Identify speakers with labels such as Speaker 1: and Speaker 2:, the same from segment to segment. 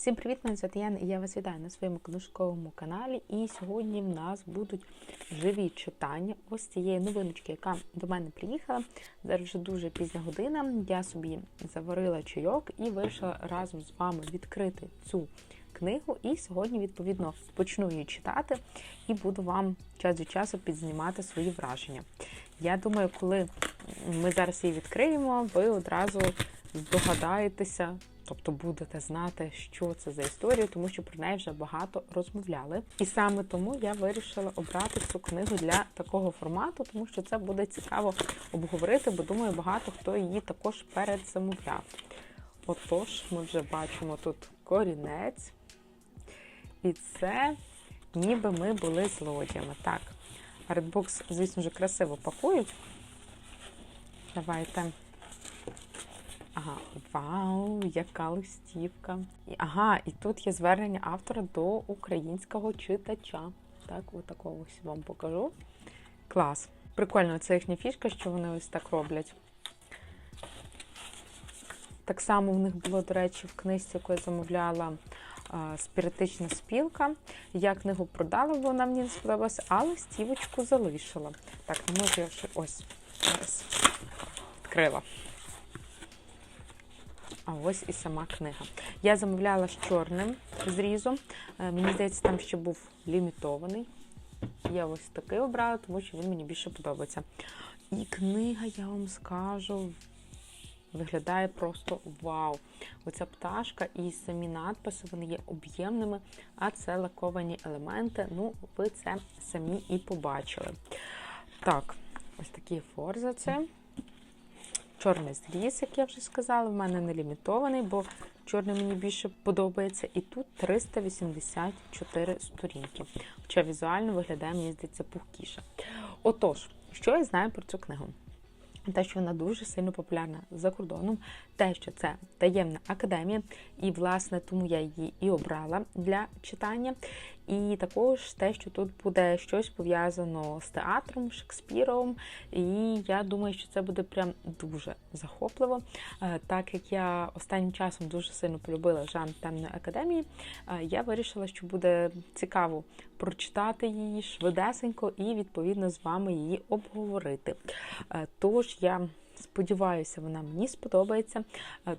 Speaker 1: Всім привіт, мене звати Яна і я вас вітаю на своєму книжковому каналі. І сьогодні в нас будуть живі читання ось цієї новиночки, яка до мене приїхала. Зараз вже дуже пізня година. Я собі заварила чайок і вирішила разом з вами відкрити цю книгу. І сьогодні, відповідно, почну її читати і буду вам час від часу підзнімати свої враження. Я думаю, коли ми зараз її відкриємо, ви одразу здогадаєтеся. Тобто будете знати, що це за історія, тому що про неї вже багато розмовляли. І саме тому я вирішила обрати цю книгу для такого формату, тому що це буде цікаво обговорити, бо думаю, багато хто її також передзамовляв. Отож, ми вже бачимо тут корінець. І це ніби ми були злодіями. Так, Redbox, звісно ж, красиво пакують. Давайте. Ага, вау, яка листівка. Ага, і тут є звернення автора до українського читача. Так, от такого ось вам покажу. Клас. Прикольно, це їхня фішка, що вони ось так роблять. Так само в них було, до речі, в книжці, яку я замовляла а, спіритична спілка. Я книгу продала, бо вона мені не сподобалася, але стівочку залишила. Так, не можу я ще ось зараз відкрила. А ось і сама книга. Я замовляла з чорним зрізом. Е, Мені здається, там ще був лімітований. Я ось такий обрала, тому що він мені більше подобається. І книга, я вам скажу, виглядає просто вау! Оця пташка і самі надписи, вони є об'ємними, а це лаковані елементи. Ну, ви це самі і побачили. Так, ось такий форзаци. Чорний зріз, як я вже сказала, в мене не лімітований, бо чорний мені більше подобається. І тут 384 сторінки. Хоча візуально виглядає, мені здається, пухкіше. Отож, що я знаю про цю книгу? Те, що вона дуже сильно популярна за кордоном, те, що це таємна академія, і, власне, тому я її і обрала для читання. І також те, що тут буде щось пов'язано з театром, Шекспіром. І я думаю, що це буде прям дуже захопливо. Е, Так як я останнім часом дуже сильно полюбила жанр темної академії, е, я вирішила, що буде цікаво прочитати її швидесенько і, відповідно, з вами її обговорити. Е, Тож я сподіваюся, вона мені сподобається,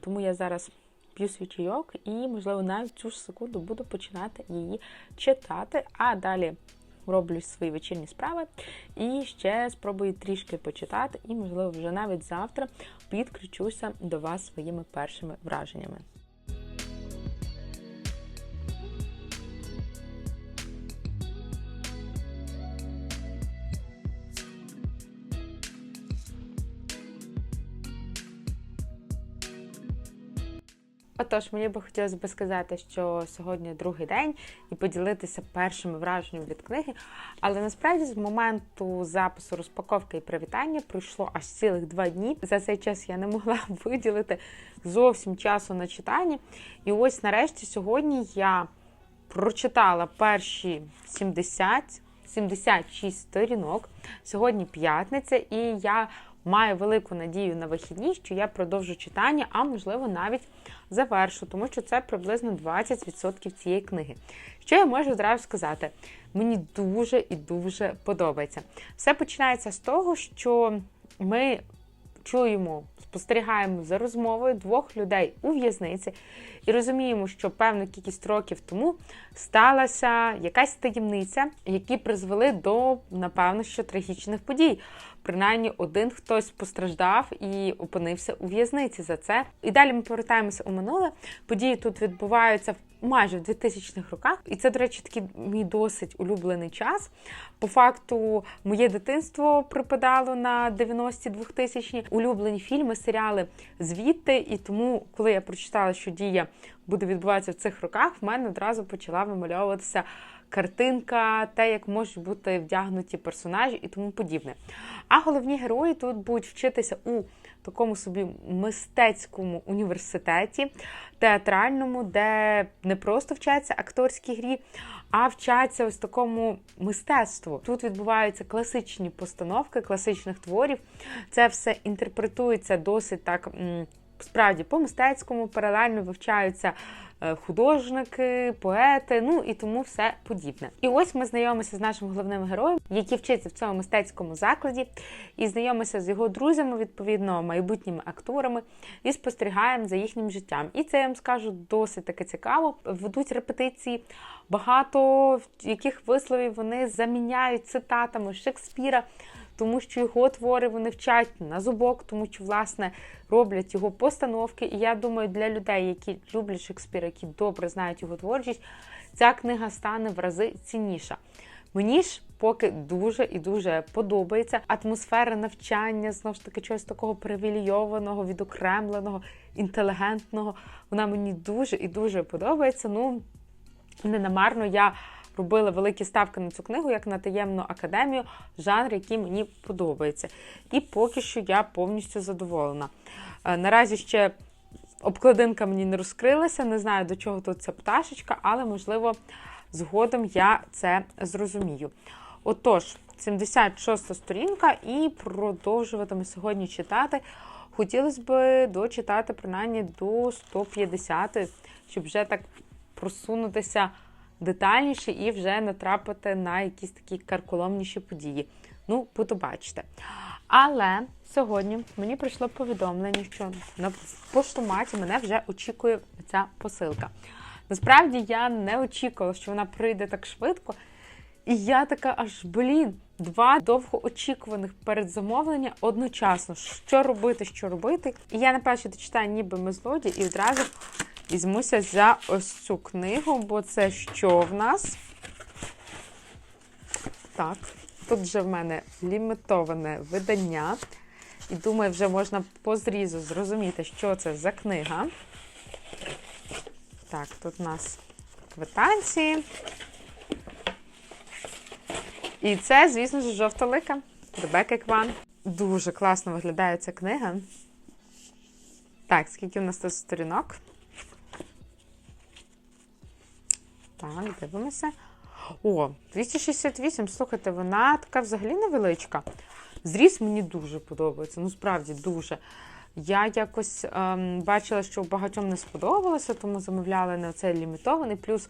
Speaker 1: тому я зараз п'ю свій і, можливо, навіть цю ж секунду буду починати її читати, а далі роблю свої вечірні справи і ще спробую трішки почитати, і, можливо, вже навіть завтра підключуся до вас своїми першими враженнями. Отож, мені би хотілося б сказати, що сьогодні другий день і поділитися першими враженнями від книги. Але насправді з моменту запису розпаковки і привітання пройшло аж цілих два дні. За цей час я не могла виділити зовсім часу на читання. І ось нарешті сьогодні я прочитала перші 70, 76 сторінок. Сьогодні п'ятниця, і я маю велику надію на вихідні, що я продовжу читання, а можливо навіть завершу, тому що це приблизно 20% цієї книги. Що я можу одразу сказати? Мені дуже і дуже подобається. Все починається з того, що ми чуємо, спостерігаємо за розмовою двох людей у в'язниці і розуміємо, що певну кількість років тому сталася якась таємниця, які призвели до, напевно, що трагічних подій. Принаймні, один хтось постраждав і опинився у в'язниці за це. І далі ми повертаємося у минуле. Події тут відбуваються майже в 2000-х роках, і це, до речі, такий мій досить улюблений час. По факту, моє дитинство припадало на 90-ті 2000-ні. улюблені фільми, серіали звідти. І тому, коли я прочитала, що дія буде відбуватися в цих роках, в мене одразу почала вимальовуватися картинка, те, як можуть бути вдягнуті персонажі і тому подібне. А головні герої тут будуть вчитися у такому собі мистецькому університеті, театральному, де не просто вчаться акторській грі, а вчаться ось такому мистецтву. Тут відбуваються класичні постановки класичних творів. Це все інтерпретується досить так. Справді, по мистецькому паралельно вивчаються художники, поети, ну і тому все подібне. І ось ми знайомимося з нашим головним героєм, який вчиться в цьому мистецькому закладі, і знайомимося з його друзями, відповідно, майбутніми акторами, і спостерігаємо за їхнім життям. І це я вам скажу досить таки цікаво. Ведуть репетиції. Багато яких висловів вони заміняють цитатами Шекспіра, тому що його твори вони вчать на зубок, тому що власне роблять його постановки. І я думаю, для людей, які люблять Шекспіра, які добре знають його творчість, ця книга стане в рази цінніша. Мені ж поки дуже і дуже подобається атмосфера навчання, знову ж таки, чогось такого привілейованого, відокремленого, інтелігентного. Вона мені дуже і дуже подобається. Ну, не намарно я робила великі ставки на цю книгу, як на таємну академію, жанр, який мені подобається. І поки що я повністю задоволена. Е, Наразі ще обкладинка мені не розкрилася, не знаю, до чого тут ця пташечка, але, можливо, згодом я це зрозумію. Отож, 76 сторінка, і продовжуватиме сьогодні читати. Хотілося б дочитати принаймні до 150, щоб вже так просунутися детальніше і вже натрапити на якісь такі карколомніші події. Ну, буду бачити. Але сьогодні мені прийшло повідомлення, що на поштоматі мене вже очікує ця посилка. Насправді я не очікувала, що вона прийде так швидко. І я така аж блін, два довгоочікуваних передзамовлення одночасно. Що робити, що робити? І я напевно дочитаю ніби ми злоді, і одразу візьмуся за ось цю книгу, бо це що в нас? Так, тут вже в мене лімітоване видання. І думаю, вже можна по зрізу зрозуміти, що це за книга. Так, тут у нас квитанції. І це, звісно ж, жовта лика Ребека Кван. Дуже класно виглядає ця книга. Так, скільки у нас тут сторінок? Так, дивимося. О, 268. Слухайте, вона така взагалі невеличка. Зріз мені дуже подобається. Ну, справді, дуже. Я якось ем, бачила, що багатьом не сподобалося, тому замовляли на цей лімітований. Плюс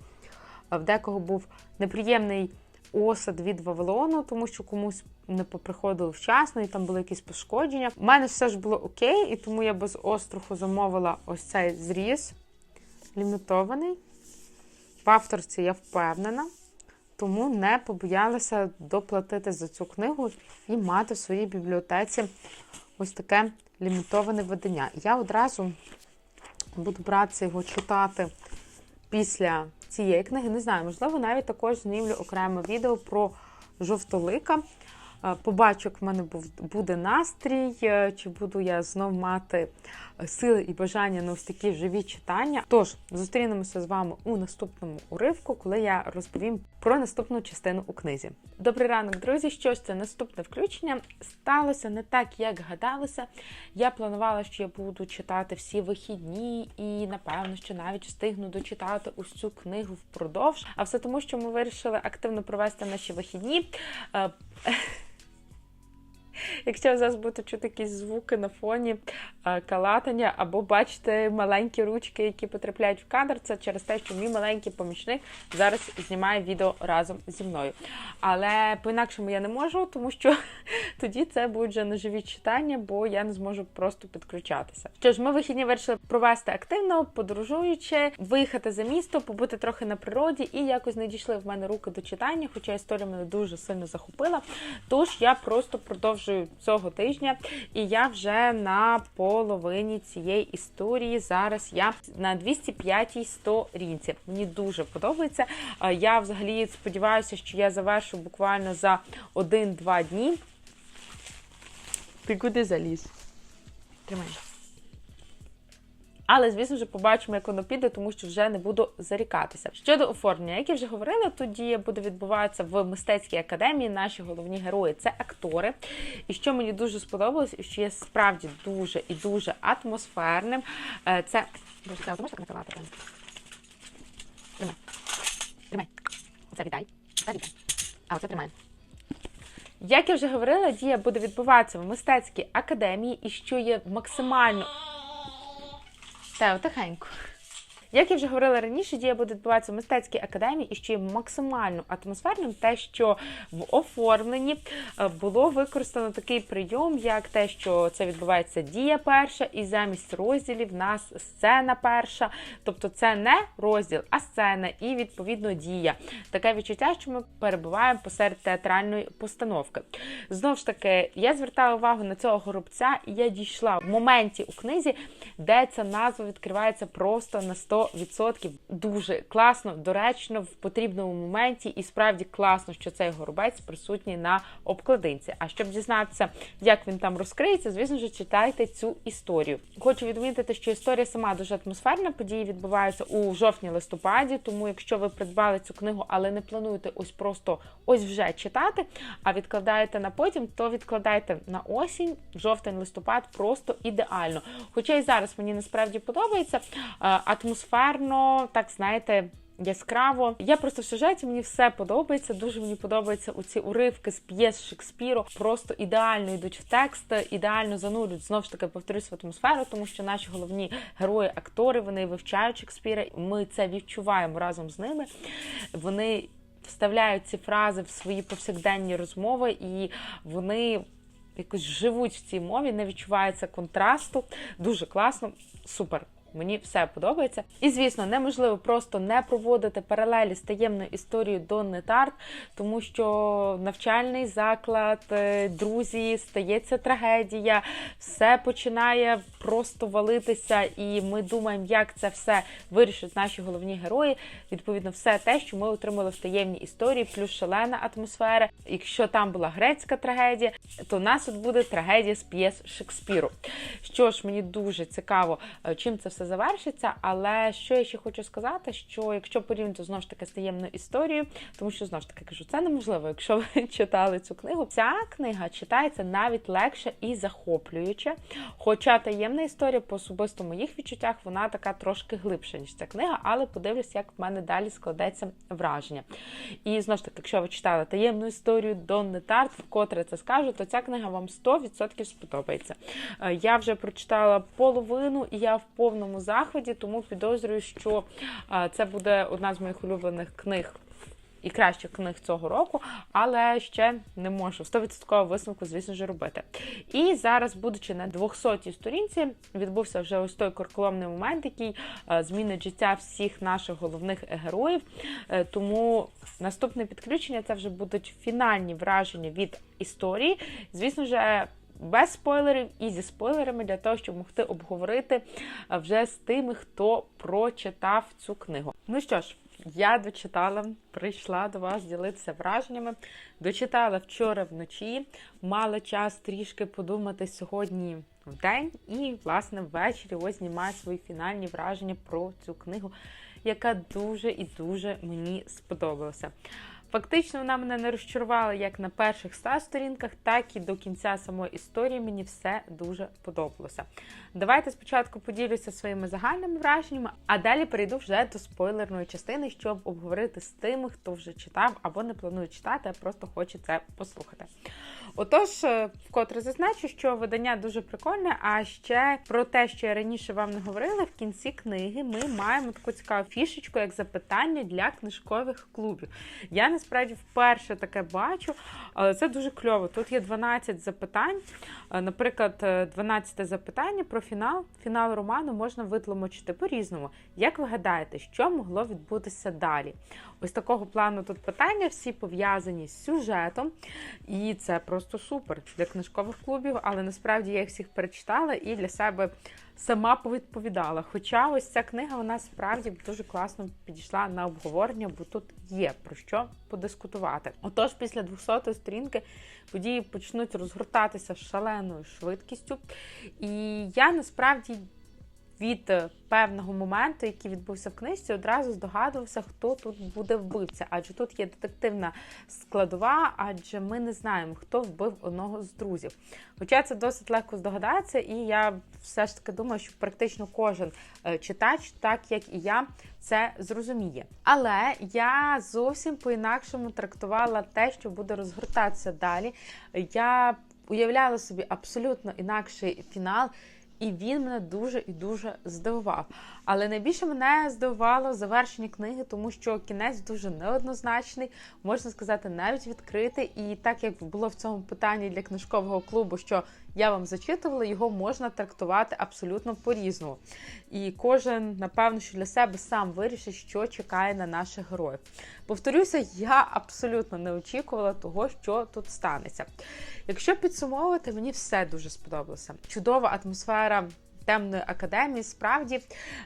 Speaker 1: е, в декого був неприємний осад від Вавилону, тому що комусь не поприходило вчасно, і там були якісь пошкодження. У мене все ж було окей, і тому я без оструху замовила ось цей зріз лімітований. В авторці я впевнена, тому не побоялася доплатити за цю книгу і мати в своїй бібліотеці ось таке лімітоване видання. Я одразу буду братися його читати після цієї книги. Не знаю, можливо, навіть також знімлю окреме відео про жовтолика. Е, Побачу, як в мене буде настрій, е, чи буду я знов мати сили і бажання на ось такі живі читання. Тож, зустрінемося з вами у наступному уривку, коли я розповім про наступну частину у книзі. Добрий ранок, друзі! Що ж це наступне включення? Сталося не так, як гадалося. Я планувала, що я буду читати всі вихідні, і напевно, що навіть встигну дочитати ось цю книгу впродовж. А все тому, що ми вирішили активно провести наші вихідні. Якщо зараз будете чути якісь звуки на фоні е, калатання, або бачите маленькі ручки, які потрапляють в кадр, це через те, що мій маленький помічник зараз знімає відео разом зі мною. Але по-інакшому я не можу, тому що тоді це будуть вже неживі читання, бо я не зможу просто підключатися. Що ж, ми вихідні вирішили провести активно, подорожуючи, виїхати за місто, побути трохи на природі, і якось не дійшли в мене руки до читання, хоча історія мене дуже сильно захопила. Тож я просто продовжую цього тижня, і я вже на половині цієї історії. Зараз я на 205-й сторінці. Мені дуже подобається. Я взагалі сподіваюся, що я завершу буквально за 1-2 дні. Ти куди заліз? Тримай. Але, звісно ж, побачимо, як воно піде, тому що вже не буду зарікатися. Щодо оформлення, як я вже говорила, тоді буде відбуватися в мистецькій академії. Наші головні герої це актори. І що мені дуже сподобалось, і що є справді дуже і дуже атмосферним. е, Це? Тримай. Тримай. Це віддай. Це. А оце тримай. Як я вже говорила, дія буде відбуватися в мистецькій академії, і що є максимально Tá, eu tô caindo. Як я вже говорила раніше, дія буде відбуватися в мистецькій академії і що є максимально атмосферним, те, що в оформленні е, було використано такий прийом, як те, що це відбувається дія перша, і замість розділів в нас сцена перша. Тобто це не розділ, а сцена і відповідно дія. Таке відчуття, що ми перебуваємо посеред театральної постановки. Знову ж таки, я звертаю увагу на цього горобця, і я дійшла в моменті у книзі, де ця назва відкривається просто на 100%. Дуже класно, доречно, в потрібному моменті, і справді класно, що цей горобець присутній на обкладинці. А щоб дізнатися, як він там розкриється, звісно ж, читайте цю історію. Хочу відмітити, що історія сама дуже атмосферна. Події відбуваються у жовтні-листопаді. Тому, якщо ви придбали цю книгу, але не плануєте ось просто ось вже читати, а відкладаєте на потім, то відкладайте на осінь, жовтень-листопад просто ідеально. Хоча і зараз мені насправді подобається атмосферно, так знаєте. Яскраво. Я просто в сюжеті мені все подобається. Дуже мені подобаються оці уривки з п'єс Шекспіру. Просто ідеально йдуть в текст, ідеально занурюють знову ж таки повторюсь в атмосферу, тому що наші головні герої, актори, вони вивчають Шекспіра. Ми це відчуваємо разом з ними. Вони вставляють ці фрази в свої повсякденні розмови, і вони якось живуть в цій мові, не відчувається контрасту. Дуже класно, супер. Мені все подобається. І, звісно, неможливо просто не проводити паралелі з таємною історією Донни Тарт, тому що навчальний заклад, е, друзі, стається трагедія, все починає просто валитися, і ми думаємо, як це все вирішать наші головні герої. Відповідно, все те, що ми отримали в таємній історії, плюс шалена атмосфера. Якщо там була грецька трагедія, то у нас тут буде трагедія з п'єс Шекспіру. Що ж, мені дуже цікаво, е, чим це все все завершиться. Але що я ще хочу сказати, що якщо порівняти знову ж таки з таємною історією, тому що знову ж таки кажу, це неможливо, якщо ви читали цю книгу. Ця книга читається навіть легше і захоплююче. Хоча таємна історія, по особисто моїх відчуттях, вона така трошки глибша, ніж ця книга, але подивлюсь, як в мене далі складеться враження. І знову ж таки, якщо ви читали таємну історію Донни Тарт, вкотре це скажу, то ця книга вам 100% сподобається. Е, я вже прочитала половину, і я в повному повному заході, тому підозрюю, що це буде одна з моїх улюблених книг. І кращих книг цього року, але ще не можу 100% висновку, звісно ж, робити. І зараз, будучи на 200-й сторінці, відбувся вже ось той корколомний момент, який змінить життя всіх наших головних героїв. Е, тому наступне підключення це вже будуть фінальні враження від історії. Звісно ж, без спойлерів і зі спойлерами для того, щоб могти обговорити вже з тими, хто прочитав цю книгу. Ну що ж, я дочитала, прийшла до вас ділитися враженнями. Дочитала вчора вночі, мала час трішки подумати сьогодні в день, і, власне, ввечері ось знімаю свої фінальні враження про цю книгу, яка дуже і дуже мені сподобалася. Фактично, вона мене не розчарувала як на перших ста сторінках, так і до кінця самої історії мені все дуже подобалося. Давайте спочатку поділюся своїми загальними враженнями, а далі перейду вже до спойлерної частини, щоб обговорити з тими, хто вже читав або не планує читати, а просто хоче це послухати. Отож, е, вкотре зазначу, що видання дуже прикольне. А ще про те, що я раніше вам не говорила, в кінці книги ми маємо таку цікаву фішечку, як запитання для книжкових клубів. Я насправді вперше таке бачу, але це дуже кльово. Тут є 12 запитань. Е, наприклад, 12 е, запитання про фінал. Фінал роману можна витлумачити по-різному. Як ви гадаєте, що могло відбутися далі? Ось такого плану тут питання, всі пов'язані з сюжетом, і це просто супер для книжкових клубів, але насправді я їх всіх перечитала і для себе сама повідповідала. Хоча ось ця книга вона справді дуже класно підійшла на обговорення, бо тут є про що подискутувати. Отож, після 200 сторінки події почнуть розгортатися шаленою швидкістю. І я насправді від е, певного моменту, який відбувся в книжці, одразу здогадувався, хто тут буде вбивця. Адже тут є детективна складова, адже ми не знаємо, хто вбив одного з друзів. Хоча це досить легко здогадатися, і я все ж таки думаю, що практично кожен е, читач, так як і я, це зрозуміє. Але я зовсім по-інакшому трактувала те, що буде розгортатися далі. Я уявляла собі абсолютно інакший фінал. І він мене дуже і дуже здивував. Але найбільше мене здивувало завершення книги, тому що кінець дуже неоднозначний, можна сказати, навіть відкритий. І так як було в цьому питанні для книжкового клубу, що я вам зачитувала, його можна трактувати абсолютно по-різному. І кожен, напевно, що для себе сам вирішить, що чекає на наших героїв. Повторюся, я абсолютно не очікувала того, що тут станеться. Якщо підсумовувати, мені все дуже сподобалося. Чудова атмосфера. Темної академії справді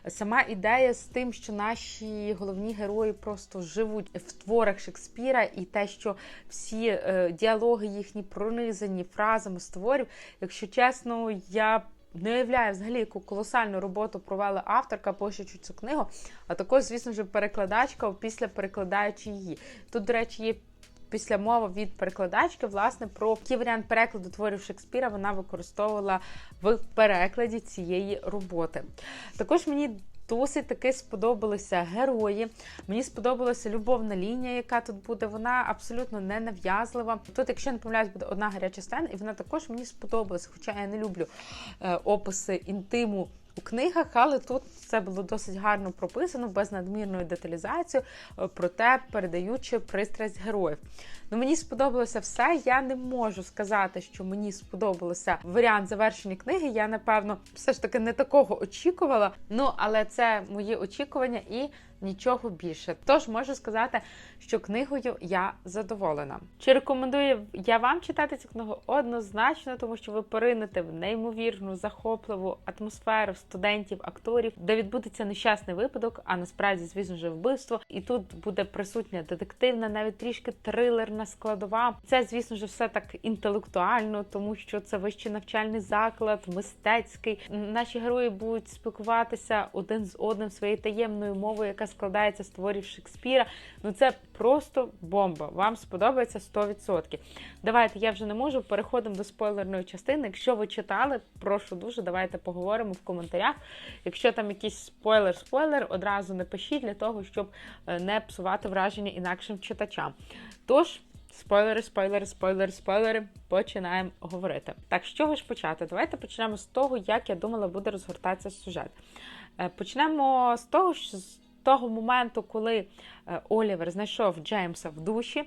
Speaker 1: сама ідея з тим, що наші головні герої просто живуть в творах Шекспіра, і те, що всі е, діалоги їхні пронизані фразами з творів, якщо чесно, я не уявляю взагалі, яку колосальну роботу провела авторка, пишучи цю книгу, а також, звісно ж, перекладачка після перекладаючи її. Тут, до речі, є після мови від перекладачки, власне, про який варіант перекладу творів Шекспіра вона використовувала в перекладі цієї роботи. Також мені. Досить таки сподобалися герої. Мені сподобалася любовна лінія, яка тут буде. Вона абсолютно не нав'язлива. Тут, якщо не помиляюсь, буде одна гаряча сцена, і вона також мені сподобалася. Хоча я не люблю е, описи інтиму у книгах, але тут це було досить гарно прописано, без надмірної деталізації, е, проте передаючи пристрасть героїв. Ну, Мені сподобалося все. Я не можу сказати, що мені сподобався варіант завершення книги. Я, напевно, все ж таки не такого очікувала. Ну, але це мої очікування і нічого більше. Тож можу сказати, що книгою я задоволена. Чи рекомендую я вам читати цю книгу? Однозначно, тому що ви поринете в неймовірну захопливу атмосферу студентів, акторів, де відбудеться нещасний випадок, а насправді, звісно ж, вбивство. І тут буде присутня детективна, навіть трішки трилерна складова. Це, звісно ж, все так інтелектуально, тому що це вищий навчальний заклад, мистецький. Наші герої будуть спілкуватися один з одним своєю таємною мовою, яка складається з творів Шекспіра. Ну це просто бомба. Вам сподобається 100%. Давайте я вже не можу. Переходимо до спойлерної частини. Якщо ви читали, прошу дуже, давайте поговоримо в коментарях. Якщо там якийсь спойлер-спойлер, одразу не пишіть для того, щоб е, не псувати враження інакшим читачам. Тож. Спойлери, спойлери, спойлери, спойлери. Починаємо говорити. Так, з чого ж почати? Давайте почнемо з того, як я думала, буде розгортатися сюжет. Е, почнемо з того, що того моменту, коли Олівер знайшов Джеймса в душі,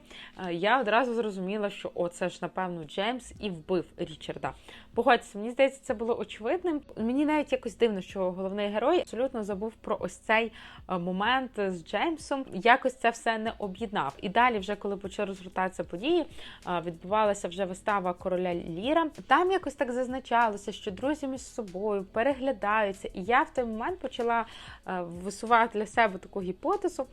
Speaker 1: е, я одразу зрозуміла, що о, це ж, напевно, Джеймс і вбив Річарда. Погодьтеся, мені здається, це було очевидним. Мені навіть якось дивно, що головний герой абсолютно забув про ось цей е, момент з Джеймсом. Якось це все не об'єднав. І далі, вже коли почали розгортатися події, відбувалася вже вистава короля Ліра. Там якось так зазначалося, що друзі між собою переглядаються. І я в той момент почала висувати для себе таку гіпотезу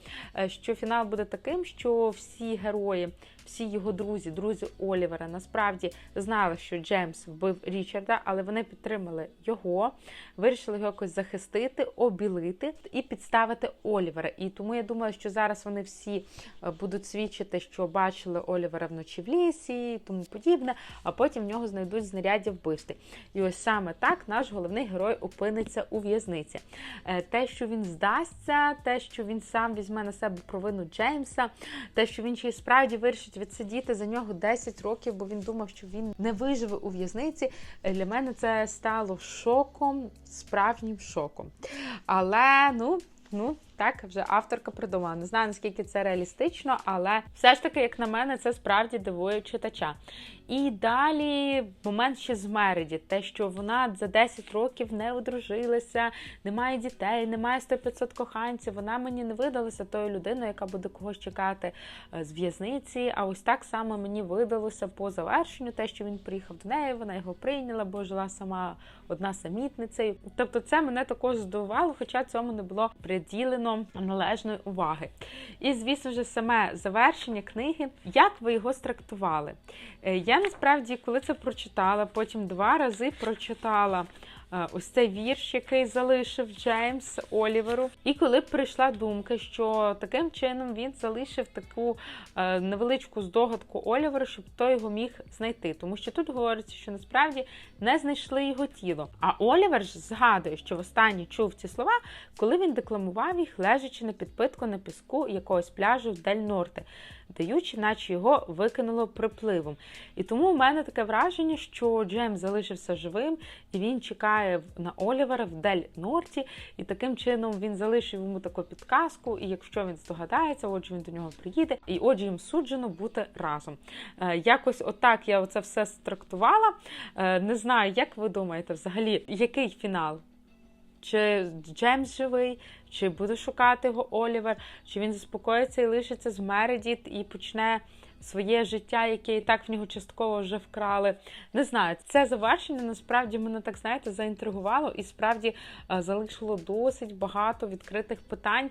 Speaker 1: що фінал буде таким, що всі герої всі його друзі, друзі Олівера, насправді знали, що Джеймс вбив Річарда, але вони підтримали його, вирішили його якось захистити, обілити і підставити Олівера. І тому я думаю, що зараз вони всі е, будуть свідчити, що бачили Олівера вночі в лісі і тому подібне, а потім в нього знайдуть знаряддя вбивства. І ось саме так наш головний герой опиниться у в'язниці. Е, те, що він здасться, те, що він сам візьме на себе провину Джеймса, те, що він ще й справді вирішить можуть відсидіти за нього 10 років, бо він думав, що він не виживе у в'язниці. Для мене це стало шоком, справжнім шоком. Але ну. Ну, так, вже авторка придумала. Не знаю, наскільки це реалістично, але все ж таки, як на мене, це справді дивує читача. І далі момент ще з Мереді, те, що вона за 10 років не одружилася, не має дітей, не має 100-500 коханців. Вона мені не видалася тою людиною, яка буде когось чекати е, з в'язниці. А ось так само мені видалося по завершенню, те, що він приїхав до неї, вона його прийняла, бо жила сама одна самітницею. Тобто, це мене також здивувало, хоча цьому не було приділено належної уваги. І, звісно ж, саме завершення книги, як ви його страктували? Е, я насправді, коли це прочитала, потім два рази прочитала ось цей вірш, який залишив Джеймс Оліверу. І коли прийшла думка, що таким чином він залишив таку е, невеличку здогадку Оліверу, щоб той його міг знайти. Тому що тут говориться, що насправді не знайшли його тіло. А Олівер ж згадує, що востаннє чув ці слова, коли він декламував їх, лежачи на підпитку на піску якогось пляжу в Дель Норте даючи, наче його викинуло припливом. І тому у мене таке враження, що Джеймс залишився живим і він чекає на Олівера в Дель Норті, і таким чином він залишив йому таку підказку. І якщо він здогадається, отже він до нього приїде, і отже їм суджено бути разом. Е, Якось отак я оце все страктувала. Е, Не знаю, як ви думаєте, взагалі, який фінал? Чи Джеймс живий, чи буде шукати його Олівер, чи він заспокоїться і лишиться з Мередіт і почне своє життя, яке і так в нього частково вже вкрали. Не знаю, це завершення насправді мене так знаєте заінтригувало і справді е, залишило досить багато відкритих питань.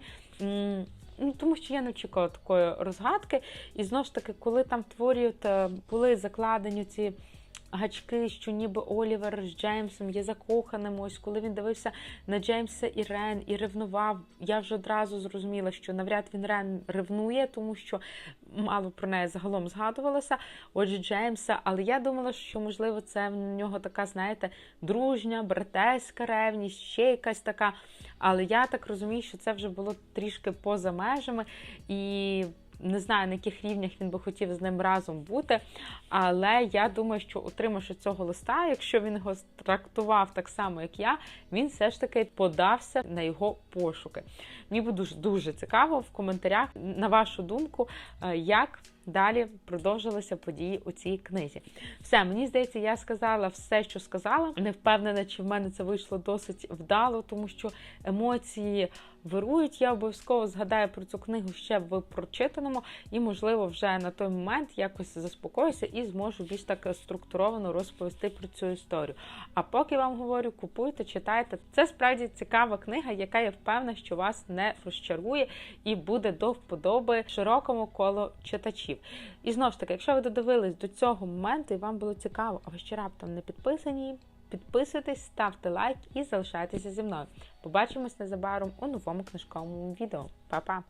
Speaker 1: Ну, тому що я не очікувала такої розгадки. І знову ж таки, коли там творі е, були закладені ці гачки, що ніби Олівер з Джеймсом є закоханим. Ось коли він дивився на Джеймса і Рен і ревнував, я вже одразу зрозуміла, що навряд він Рен ревнує, тому що мало про неї загалом згадувалося. Отже, Джеймса, але я думала, що можливо це в нього така, знаєте, дружня, братерська ревність, ще якась така. Але я так розумію, що це вже було трішки поза межами і. Не знаю, на яких рівнях він би хотів з ним разом бути, але я думаю, що отримавши цього листа, якщо він його трактував так само, як я, він все ж таки подався на його пошуки. Мені буде дуже, дуже цікаво в коментарях, на вашу думку, е, як далі продовжилися події у цій книзі. Все, мені здається, я сказала все, що сказала. Не впевнена, чи в мене це вийшло досить вдало, тому що емоції вирують. Я обов'язково згадаю про цю книгу ще в прочитаному, і, можливо, вже на той момент якось заспокоюся і зможу більш так структуровано розповісти про цю історію. А поки вам говорю, купуйте, читайте. Це справді цікава книга, яка я впевнена, що вас не розчарує і буде до вподоби широкому колу читачів. І знову ж таки, якщо ви додивились до цього моменту і вам було цікаво, а ви ще раптом не підписані. Підписуйтесь, ставте лайк і залишайтеся зі мною. Побачимось незабаром у новому книжковому відео. Па-па!